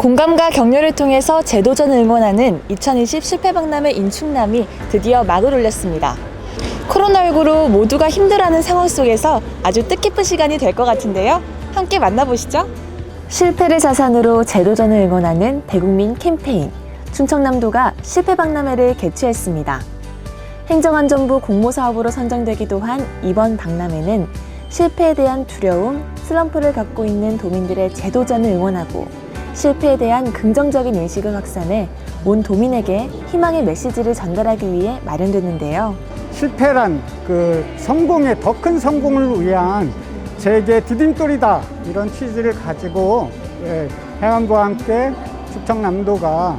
공감과 격려를 통해서 재도전을 응원하는 2020 실패박람회 인충남이 드디어 막을 올렸습니다. 코로나19로 모두가 힘들어하는 상황 속에서 아주 뜻깊은 시간이 될 것 같은데요. 함께 만나보시죠. 실패를 자산으로 재도전을 응원하는 대국민 캠페인 충청남도가 실패박람회를 개최했습니다. 행정안전부 공모사업으로 선정되기도 한 이번 박람회는 실패에 대한 두려움, 슬럼프를 갖고 있는 도민들의 재도전을 응원하고 실패에 대한 긍정적인 인식을 확산해 온 도민에게 희망의 메시지를 전달하기 위해 마련됐는데요. 실패란 그 성공의 더 큰 성공을 위한 세계 디딤돌이다 이런 취지를 가지고 예, 해안부와 함께 충청남도가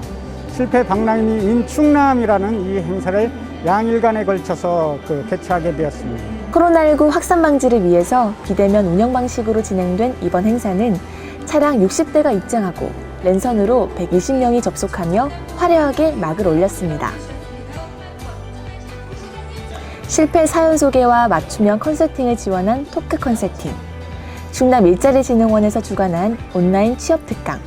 실패 박람회 인 충남이라는 이 행사를 양일간에 걸쳐서 그 개최하게 되었습니다. 코로나19 확산 방지를 위해서 비대면 운영 방식으로 진행된 이번 행사는 차량 60대가 입장하고 랜선으로 120명이 접속하며 화려하게 막을 올렸습니다. 실패 사연 소개와 맞춤형 컨설팅을 지원한 토크 컨설팅, 충남 일자리진흥원에서 주관한 온라인 취업 특강,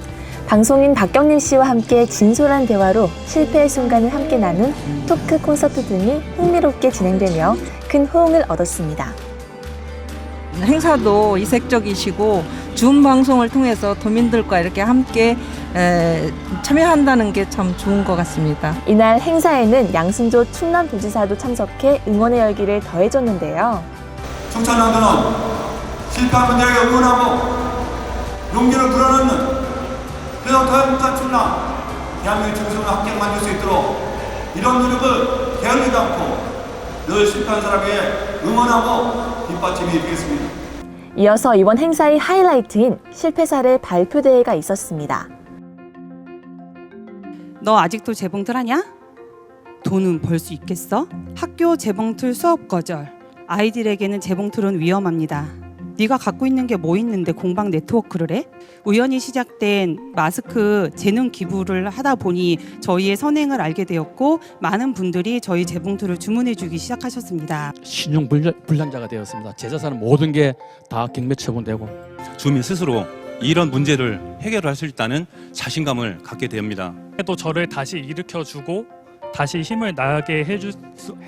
방송인 박경림 씨와 함께 진솔한 대화로 실패의 순간을 함께 나눈 토크 콘서트 등이 흥미롭게 진행되며 큰 호응을 얻었습니다. 행사도 이색적이시고 줌 방송을 통해서 도민들과 이렇게 함께 에, 참여한다는 게 참 좋은 것 같습니다. 이날 행사에는 양승조 충남도지사도 참석해 응원의 열기를 더해줬는데요. 충청남도는 실패한 분들에게 응원하고 용기를 불어넣는 그래서 더행복한 충남 대한민국 정성을 함께 만들 수 있도록 이런 노력을 게을리지 않고 늘 실패한 사람에게 응원하고 뒷받침이 되겠습니다. 이어서 이번 행사의 하이라이트인 실패 사례 발표 대회가 있었습니다. 너 아직도 재봉틀 하냐? 돈은 벌 수 있겠어? 학교 재봉틀 수업 거절. 아이들에게는 재봉틀은 위험합니다. 네가 갖고 있는 게 뭐 있는데 공방 네트워크를 해? 우연히 시작된 마스크 재능 기부를 하다 보니 저희의 선행을 알게 되었고 많은 분들이 저희 재봉틀을 주문해 주기 시작하셨습니다. 신용 불량, 불량자가 되었습니다. 제 자산은 모든 게 다 경매 처분되고 주민 스스로 이런 문제를 해결할 수 있다는 자신감을 갖게 됩니다. 또 저를 다시 일으켜주고 다시 힘을 나게 해주,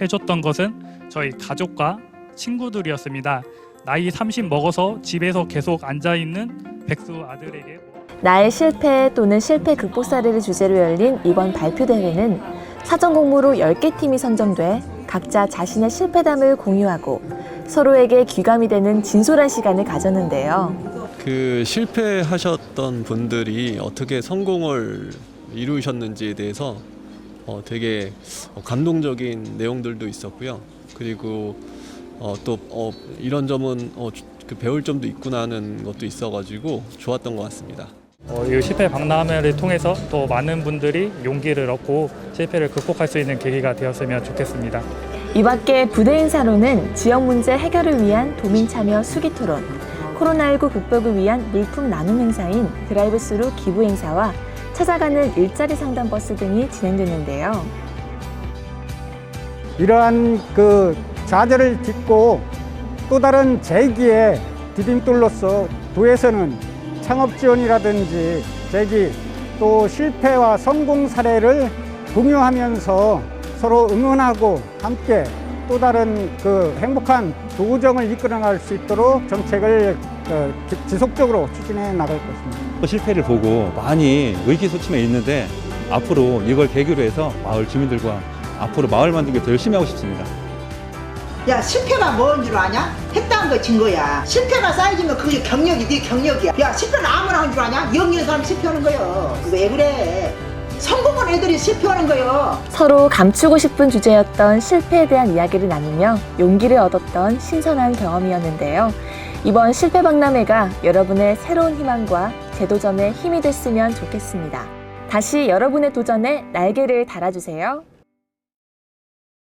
해줬던 것은 저희 가족과 친구들이었습니다. 나이 30 먹어서 집에서 계속 앉아 있는 백수 아들에게 나의 실패 또는 실패 극복 사례를 주제로 열린 이번 발표 대회는 사전 공모로 10개 팀이 선정돼 각자 자신의 실패담을 공유하고 서로에게 귀감이 되는 진솔한 시간을 가졌는데요. 그 실패하셨던 분들이 어떻게 성공을 이루셨는지에 대해서 어, 되게 감동적인 내용들도 있었고요. 그리고 어, 또 어, 이런 점은 어, 주- 그 배울 점도 있구나 하는 것도 있어가지고 좋았던 것 같습니다. 어, 이 실패 박람회를 통해서 또 많은 분들이 용기를 얻고 실패를 극복할 수 있는 계기가 되었으면 좋겠습니다. 이 밖에 부대 행사로는 지역 문제 해결을 위한 도민 참여 수기 토론, 코로나19 극복을 위한 물품 나눔 행사인 드라이브 스루 기부 행사와 찾아가는 일자리 상담 버스 등이 진행됐는데요. 이러한 그 좌절을 딛고 또 다른 재기의 디딤돌로서 도에서는 창업 지원이라든지 재기 또 실패와 성공 사례를 공유하면서 서로 응원하고 함께 또 다른 그 행복한 도정을 이끌어갈 수 있도록 정책을 어, 지- 지속적으로 추진해 나갈 것입니다. 또 실패를 보고 많이 의기소침해 있는데 앞으로 이걸 계기로 해서 마을 주민들과 앞으로 마을 만들기 더 열심히 하고 싶습니다. 야 실패가 뭔 줄 아냐? 했다는 거 진 거야 실패가 쌓여지면 그게 경력이 네 경력이야 야 실패는 아무나 하는 줄 아냐? 영리한 사람 실패하는 거요 왜 그래 성공한 애들이 실패하는 거요 서로 감추고 싶은 주제였던 실패에 대한 이야기를 나누며 용기를 얻었던 신선한 경험이었는데요. 이번 실패 박람회가 여러분의 새로운 희망과 재도전의 힘이 됐으면 좋겠습니다. 다시 여러분의 도전에 날개를 달아주세요.